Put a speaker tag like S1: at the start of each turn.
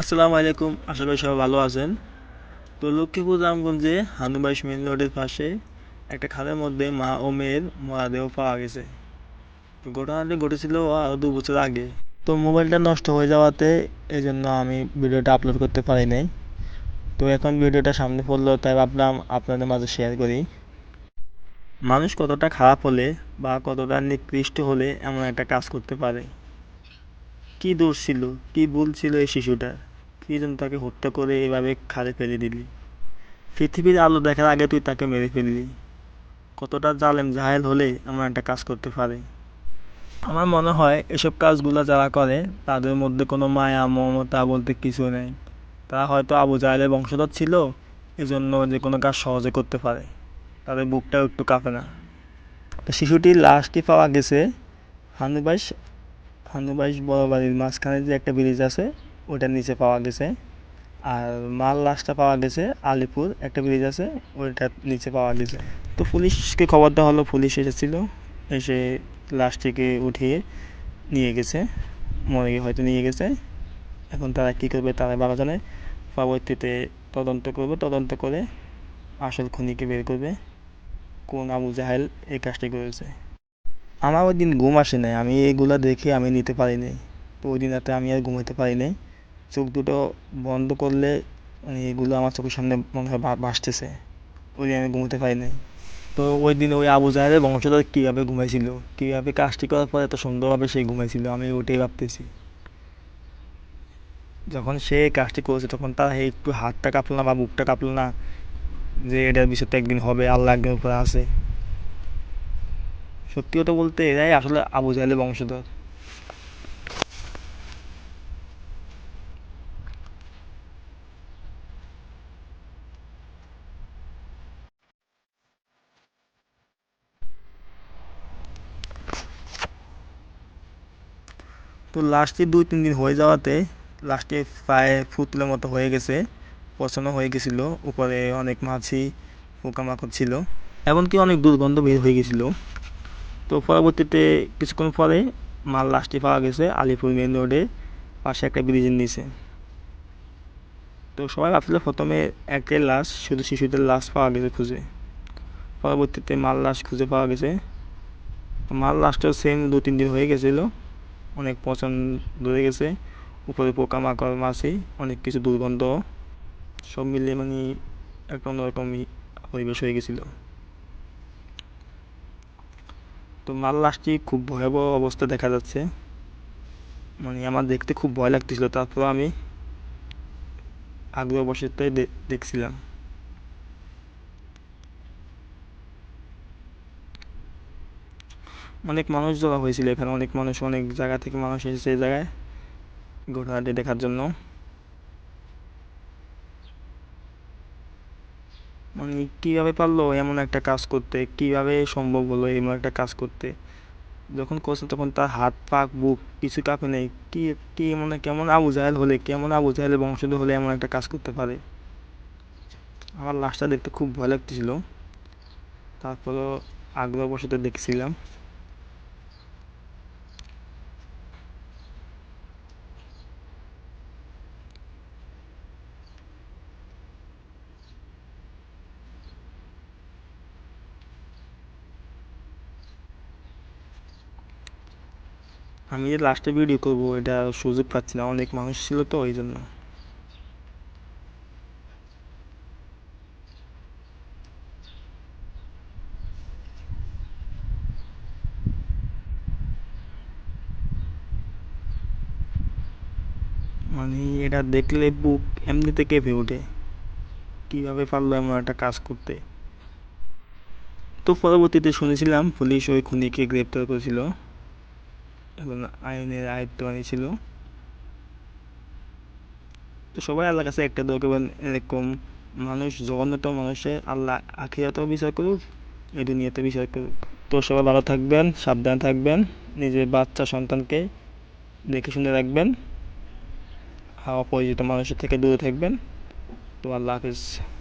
S1: আসসালামু আলাইকুম, আশা করি সবাই ভালো আছেন। তো লক্ষ্মীপুর রামগঞ্জে হানুবাইশ মেন রোডের পাশে একটা খালের মধ্যে মা ও মেয়ের মরাদেহ পাওয়া গেছে। ঘটনাটি ঘটেছিল আরও দু বছর আগে। তো মোবাইলটা নষ্ট হয়ে যাওয়াতে এই জন্য আমি ভিডিওটা আপলোড করতে পারি নাই। তো এখন ভিডিওটা সামনে পড়ল, তাই ভাবলাম আপনাদের মাঝে শেয়ার করি। মানুষ কতটা খারাপ হলে বা কতটা নিকৃষ্ট হলে এমন একটা কাজ করতে পারে। কি দোষ ছিল? কি ভুল ছিল এই শিশুটার কি জন্য তাকে হত্যা করে এভাবে খালে ফেলে দিলি? পৃথিবীর আলো দেখার আগে তুই তাকে মেরে ফেললি। কতটা জালেম জাহেল হলে এমন একটা কাজ করতে পারে? আমার মনে হয় এসব কাজগুলো যারা করে, তাদের মধ্যে কোনো মায়া, মমতা বলতে কিছু নেই। তারা হয়তো আবু জাহেলের বংশধর ছিল, এজন্য যে কোনো কাজ সহজে করতে পারে। তাদের বুকটাও একটু কাঁপে না। তো শিশুটির লাশটি পাওয়া গেছে? হানুবাইশ হানুবাইশ বড় বাড়ির মাঝখানে যে একটা ব্রিজ আছে ওটার নিচে পাওয়া গেছে। আর মাল লাশটা পাওয়া গেছে, আলিপুর একটা ব্রিজ আছে, ওইটার নিচে পাওয়া গেছে। তো পুলিশকে খবর দেওয়া হলো, পুলিশ এসেছিল, এসে লাশটিকে উঠিয়ে নিয়ে গেছে, মর্গে হয়তো নিয়ে গেছে। এখন তারা কী করবে তারা বারো জানে। পরবর্তীতে তদন্ত করবে, তদন্ত করে আসল খুনিকে বের করবে। কোন আবু জাহেল এই কাজটি করেছে। আমার ওই দিন ঘুম আসে নাই। আমি এগুলো দেখে আমি নিতে পারি নাই। তো ওই দিন রাতে আমি আর ঘুমাতে পারি নাই। চোখ দুটো বন্ধ করলে মানে এগুলো আমার চোখের সামনে মনে হয় ভাসতেছে ওই দিন আমি ঘুমাতে পারি নাই। তো ওই দিন ওই আবু জাহেলের বংশধর কীভাবে ঘুমাইছিল? কীভাবে কাজটি করার পর এত সুন্দরভাবে সে ঘুমাইছিল? আমি ওটাই ভাবতেছি। যখন সে কাজটি করেছে, তখন তার একটু হাতটা কাঁপলো না বা বুকটা কাঁপলো না যে এটার বিষয় তো একদিন হবে আল্লাহ একদিন উপরে আছে। সত্যি কথা বলতে এরাই আসলে আবু জাহেলের বংশধর। তো লাস্টে দুই, তিন দিন হয়ে যাওয়াতে লাস্টে প্রায় ফুটলের মতো হয়ে গেছে, পচনও হয়ে গেছিল, উপরে অনেক মাছি পোকামাকড় ছিল, এমনকি অনেক দুর্গন্ধ বের হয়ে গেছিল। তো পরবর্তীতে কিছুক্ষণ পরে মাল লাশটি পাওয়া গেছে আলিপুর মেন রোডে। পাশে একটা ব্রিজের নিচে। তো সবাই ভাবছিল প্রথমে একটাই লাশ, শুধু শিশুদের লাশ পাওয়া গেছে খুঁজে। পরবর্তীতে মাল লাশ খুঁজে পাওয়া গেছে। মাল লাশটাও সেম দু, তিন দিন হয়ে গেছিল। অনেক পচন ধরে গেছে। উপরে পোকামাকড়, মাছি, অনেক কিছু দুর্গন্ধ। সব মিলিয়ে মানে একটা অন্যরকমই পরিবেশ হয়ে গেছিল। তো মাল লাশটি খুব ভয়াবহ অবস্থা দেখা যাচ্ছে। মানে আমার দেখতে খুব ভয় লাগতেছিল তারপর আমি আগ্রহবশতই দে- দেখছিলাম। অনেক মানুষ জড়ো হয়েছিল এখানে, অনেক মানুষ, অনেক জায়গা থেকে মানুষ এসেছে এই জায়গায় ঘটনাটি দেখার জন্য। মানে কীভাবে পারল এমন একটা কাজ করতে? কীভাবে সম্ভব হলো এমন একটা কাজ করতে? যখন করছে তখন তার হাত পাক বুক কিছু কাঁপে নেই। কি কি মানে কেমন আবু জাহেল হলে, কেমন আবু জাহেলের বংশধর হলে এমন একটা কাজ করতে পারে? আমার লাশটা দেখতে খুব ভয় লাগতেছিল। তারপরও আগ্রহবশত দেখছিলাম। আমি যে লাস্টে ভিডিও করব, এটা সুযোগ পাচ্ছি না, অনেক মানুষ ছিল তো, ওই জন্য। মানে এটা দেখলে বুক এমনিতে কেঁপে ওঠে। কীভাবে পারল এমন একটা কাজ করতে? তো পরবর্তীতে শুনেছিলাম, পুলিশ ওই খুনিকে গ্রেপ্তার করেছিল। এবং আইনের আয়ত্ত আনিছিল তো সবাই আল্লাহর কাছে একটা দোয়া করবেন, এরকম মানুষ, জঘন্যতম মানুষের আল্লাহ আখিরাতেও বিচার করুক, এই দুনিয়াতে বিচার করুক। তো সবাই ভালো থাকবেন, সাবধানে থাকবেন, নিজের বাচ্চা সন্তানকে দেখে শুনে রাখবেন অপরিচিত মানুষের থেকে দূরে থাকবেন। তো আল্লাহ হাফিজ।